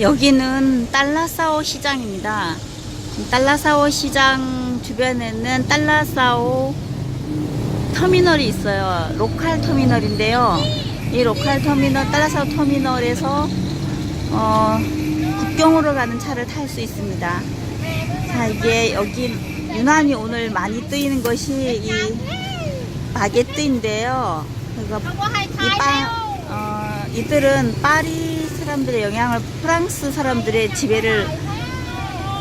여기는 달라사오 시장입니다. 달라사오 시장 주변에는 달라사오 터미널이 있어요. 로컬 터미널인데요. 이 로컬 터미널, 달라사오 터미널에서 어, 국경으로 가는 차를 탈 수 있습니다. 자, 이게 여기 유난히 오늘 많이 뜨이는 것이 이 바게트인데요. 그러니까 이 빠, 어, 이들은 파리 사람들의 영향을 프랑스 사람들의 지배를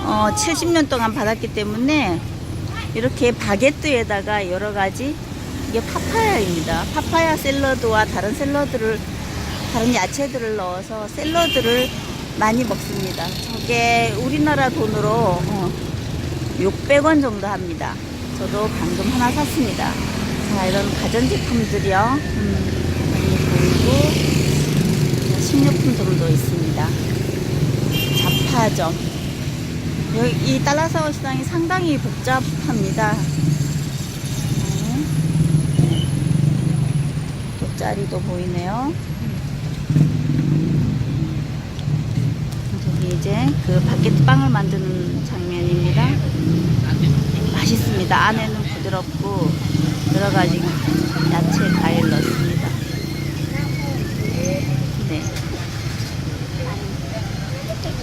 어, 70년 동안 받았기 때문에 이렇게 바게트에다가 여러 가지 이게 파파야입니다. 파파야 샐러드와 다른 샐러드를 다른 야채들을 넣어서 샐러드를 많이 먹습니다. 저게 우리나라 돈으로 어, 600원 정도 합니다. 저도 방금 하나 샀습니다. 자, 이런 가전제품들이요. 음, 많이 보이고, 식료품들도 있습니다. 여기 이 달라사오 시장이 상당히 복잡합니다. 네. 돗자리도 보이네요. 저기 이제 그 바게트 빵을 만드는 장면입니다. 맛있습니다. 안에는 부드럽고 여러 가지 야채 과일 넣습니다. 네.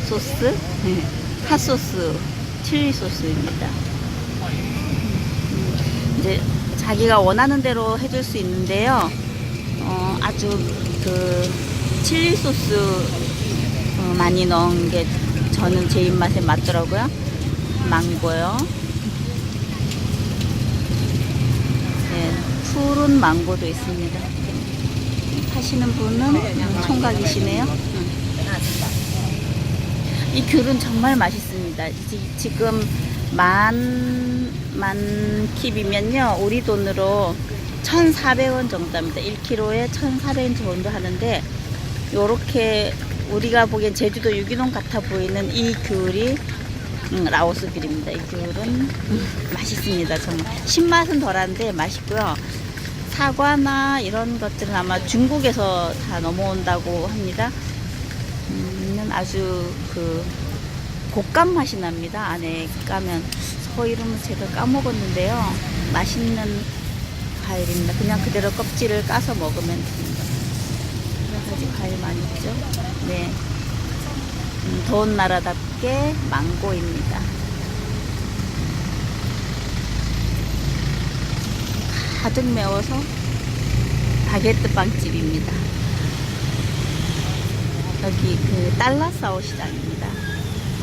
소스, 네. 핫소스, 칠리 소스입니다. 음, 이제 자기가 원하는 대로 해줄 수 있는데요. 어, 아주 그 칠리 소스 어, 많이 넣은 게 저는 제 입맛에 맞더라고요. 망고요. 네, 푸른 망고도 있습니다. 하시는 분은 총각이시네요. 이 귤은 정말 맛있습니다. 지- 지금 만, 만 킵이면요. 우리 돈으로 1,400원 정도 합니다. 1kg에 1,400원 정도 하는데, 요렇게 우리가 보기엔 제주도 유기농 같아 보이는 이 귤이 음, 라오스 귤입니다. 이 귤은 음, 맛있습니다. 정말 신맛은 덜한데 맛있고요. 사과나 이런 것들은 아마 중국에서 다 넘어온다고 합니다. 음, 아주 그 곶감 맛이 납니다. 안에 까면 저 이름은 제가 까먹었는데요. 맛있는 과일입니다. 그냥 그대로 껍질을 까서 먹으면 됩니다. 여러 가지 과일 많이 있죠. 네. 음, 더운 나라답게 망고입니다. 가득 메워서 바게트 빵집입니다. 여기 그 달라사오 시장입니다.